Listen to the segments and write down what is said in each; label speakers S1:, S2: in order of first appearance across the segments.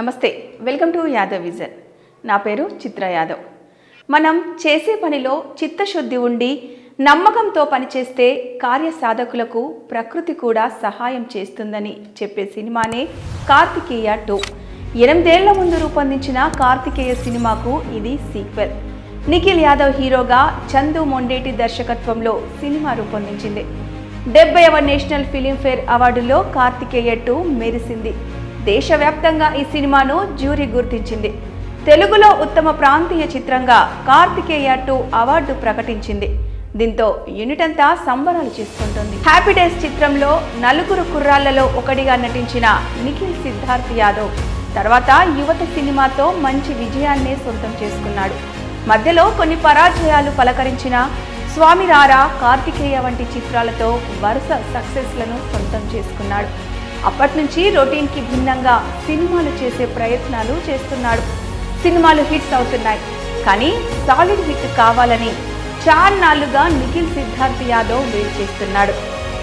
S1: నమస్తే welcome to Yadav vision. నా పేరు చిత్ర యాదవ్. మనం చేసే పనిలో చిత్తశుద్ధి ఉండి నమ్మకంతో పనిచేస్తే కార్యసాధకులకు ప్రకృతి కూడా సహాయం చేస్తుందని చెప్పే సినిమానే కార్తికేయ టూ. ఎనిమిదేళ్ళ ముందు రూపొందించిన కార్తికేయ సినిమాకు ఇది సీక్వెల్. నిఖిల్ యాదవ్ హీరోగా చందు మొండేటి దర్శకత్వంలో సినిమా రూపొందించింది. డెబ్బైవ నేషనల్ ఫిలింఫేర్ అవార్డులో కార్తికేయ టూ మెరిసింది. దేశవ్యాప్తంగా ఈ సినిమాను జ్యూరీ గుర్తించింది. తెలుగులో ఉత్తమ ప్రాంతీయ చిత్రంగా కార్తికేయ టూ అవార్డు ప్రకటించింది. దీంతో యూనిట్ అంతా సంబరాలు చేసుకుంటుంది. హ్యాపీ డేస్ చిత్రంలో నలుగురు కుర్రాళ్ళలో ఒకటిగా నటించిన నిఖిల్ సిద్ధార్థ్ యాదవ్. తర్వాత యువత సినిమాతో మంచి విజయాన్నే సొంతం చేసుకున్నాడు. మధ్యలో కొన్ని పరాజయాలు పలకరించిన స్వామి రారా కార్తికేయ వంటి చిత్రాలతో వరుస సక్సెస్లను సొంతం చేసుకున్నాడు. అప్పటి నుంచి రొటీన్కి భిన్నంగా సినిమాలు చేసే ప్రయత్నాలు చేస్తున్నాడు. సినిమాలు హిట్స్ అవుతున్నాయి. కానీ సాలిడ్ హిట్ కావాలని చాన్నాళ్ళుగా నిఖిల్ సిద్ధార్థ్ యాదవ్ వెయిట్ చేస్తున్నాడు.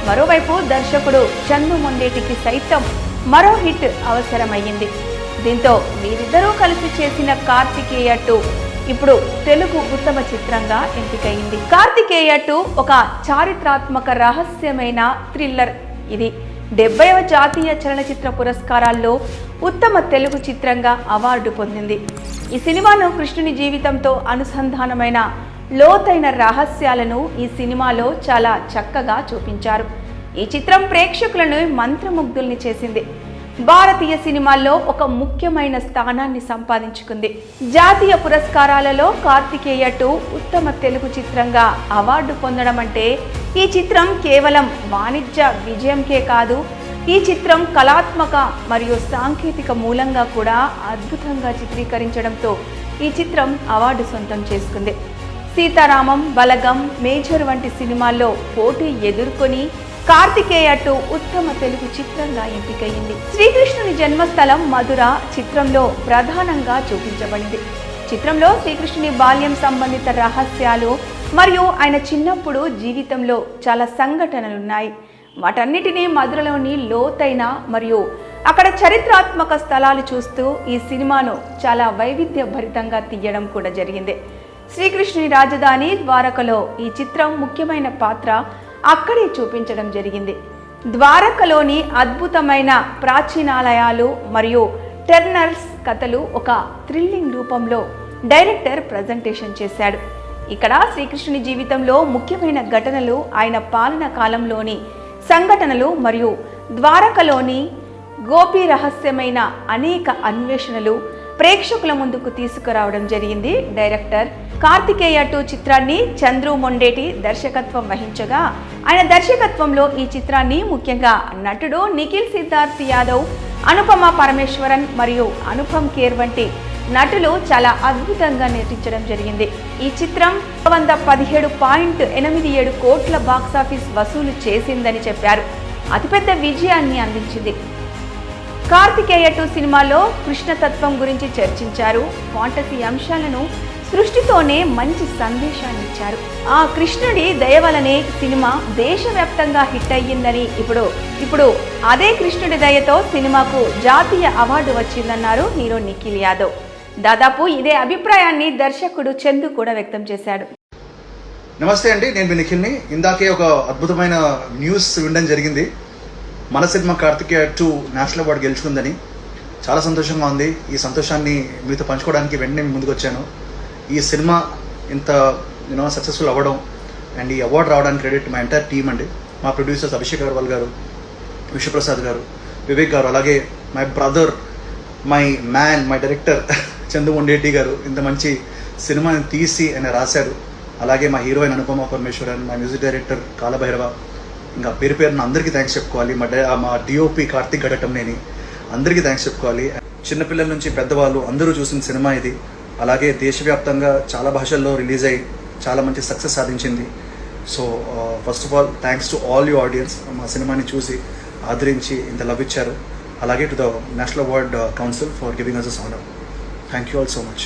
S1: మరోవైపు దర్శకుడు చందు మొండేటికి సైతం మరో హిట్ అవసరమయ్యింది. దీంతో వీరిద్దరూ కలిసి చేసిన కార్తికేయ టూ ఇప్పుడు తెలుగు ఉత్తమ చిత్రంగా ఎంపికైంది. కార్తికేయ టూ ఒక చారిత్రాత్మక రహస్యమైన థ్రిల్లర్ ఇది. డెబ్బైవ జాతీయ చలనచిత్ర పురస్కారాల్లో ఉత్తమ తెలుగు చిత్రంగా అవార్డు పొందింది. ఈ సినిమాను కృష్ణుని జీవితంతో అనుసంధానమైన లోతైన రహస్యాలను ఈ సినిమాలో చాలా చక్కగా చూపించారు. ఈ చిత్రం ప్రేక్షకులను మంత్రముగ్ధుల్ని చేసింది. భారతీయ సినిమాల్లో ఒక ముఖ్యమైన స్థానాన్ని సంపాదించుకుంది. జాతీయ పురస్కారాలలో కార్తికేయ టూ ఉత్తమ తెలుగు చిత్రంగా అవార్డు పొందడం అంటే ఈ చిత్రం కేవలం వాణిజ్య విజయంకే కాదు ఈ చిత్రం కళాత్మక మరియు సాంకేతిక మూలంగా కూడా అద్భుతంగా చిత్రీకరించడంతో ఈ చిత్రం అవార్డు సొంతం చేసుకుంది. సీతారామం బలగం మేజర్ వంటి సినిమాల్లో పోటీ ఎదుర్కొని కార్తికేయ ఉత్తమ తెలుగు చిత్రంగా ఎంపికయింది శ్రీకృష్ణుని జన్మస్థలం మధుర చిత్రంలో ప్రధానంగా చూపించబడింది. చిత్రంలో శ్రీకృష్ణుని బాల్యం సంబంధిత రహస్యాలు మరియు ఆయన చిన్నప్పుడు జీవితంలో చాలా సంఘటనలున్నాయి. వాటన్నిటినీ మధురలోని లోతైన మరియు అక్కడ చరిత్రాత్మక స్థలాలు చూస్తూ ఈ సినిమాను చాలా వైవిధ్యభరితంగా తీయడం కూడా జరిగింది. శ్రీకృష్ణుని రాజధాని ద్వారకలో ఈ చిత్రం ముఖ్యమైన పాత్ర అక్కడే చూపించడం జరిగింది. ద్వారకలోని అద్భుతమైన ప్రాచీనాలయాలు మరియు టెర్నర్స్ కథలు ఒక థ్రిల్లింగ్ రూపంలో డైరెక్టర్ ప్రజెంటేషన్ చేశాడు. ఇక్కడ శ్రీకృష్ణుని జీవితంలో ముఖ్యమైన ఘటనలు ఆయన పాలన కాలంలోని సంఘటనలు మరియు ద్వారకలోని గోపి రహస్యమైన అనేక అన్వేషణలు ప్రేక్షకుల ముందుకు తీసుకురావడం జరిగింది. డైరెక్టర్ కార్తికేయ టూ చిత్రాన్ని చంద్రు మొండేటి దర్శకత్వం వహించగా ఆయన దర్శకత్వంలో ఈ చిత్రాన్ని ముఖ్యంగా నటుడు నిఖిల్ సిద్ధార్థ్ యాదవ్ అనుపమ పరమేశ్వరన్ మరియు అనుపమ్ కేర్ వంటి నటులు చాలా అద్భుతంగా నటించడం జరిగింది. ఈ చిత్రం వంద పదిహేడు పాయింట్ ఎనిమిది ఏడు కోట్ల బాక్సాఫీస్ వసూలు చేసిందని చెప్పారు. అతిపెద్ద విజయాన్ని అందించింది. కార్తికేయ టూ సినిమాలో కృష్ణతత్వం గురించి చర్చించారు. ఫాంటసీ అంశాలను సృష్టితోనే మంచి సందేశాన్ని ఇచ్చారు. ఆ కృష్ణుడి దయ వలనే సినిమా దేశవ్యాప్తంగా హిట్ అయ్యిందని ఇప్పుడు ఇప్పుడు అదే కృష్ణుడి దయతో సినిమాకు జాతీయ అవార్డు వచ్చిందన్నారు హీరో నిఖిల్ యాదవ్. దాదాపు ఇదే అభిప్రాయాన్ని దర్శకుడు చందు కూడా వ్యక్తం చేశాడు.
S2: నమస్తే అండి నేను మీ నిఖిల్ని. ఇందాకే ఒక అద్భుతమైన న్యూస్ వినడం జరిగింది. మన cinema Karthikeya two national award గెలుచుకుందని. చాలా సంతోషంగా ఉంది. ఈ సంతోషాన్ని మీతో పంచుకోవడానికి వెంటనే ముందుకొచ్చాను ముందుకు వచ్చాను. ఈ సినిమా ఇంత యూనో సక్సెస్ఫుల్ అవ్వడం అండ్ ఈ అవార్డు రావడానికి క్రెడిట్ మా ఎంటైర్ టీమ్ అండి. మా ప్రొడ్యూసర్స్ అభిషేక్ అగర్వాల్ గారు విశ్వప్రసాద్ గారు వివేక్ గారు అలాగే my brother my man my director Chandoo Mondeti garu ఇంత మంచి సినిమాని తీసి ఆయన రాశారు. అలాగే మా హీరోయిన్ అనుపమ పరమేశ్వరన్ మా మ్యూజిక్ డైరెక్టర్ కాలభైరవ ఇంకా పేరు పేరున అందరికీ థ్యాంక్స్ చెప్పుకోవాలి. మా డై మా డిఓపి కార్తిక్ గడటం నేని అందరికీ థ్యాంక్స్ చెప్పుకోవాలి. చిన్నపిల్లల నుంచి పెద్దవాళ్ళు అందరూ చూసిన సినిమా ఇది. అలాగే దేశవ్యాప్తంగా చాలా భాషల్లో రిలీజ్ అయ్యి చాలా మంచి సక్సెస్ సాధించింది. So first of all thanks to all you audiences మా సినిమాని చూసి ఆదరించి ఇంత లవ్ ఇచ్చారు. అలాగే to the national award council for giving us us honour thank you all so much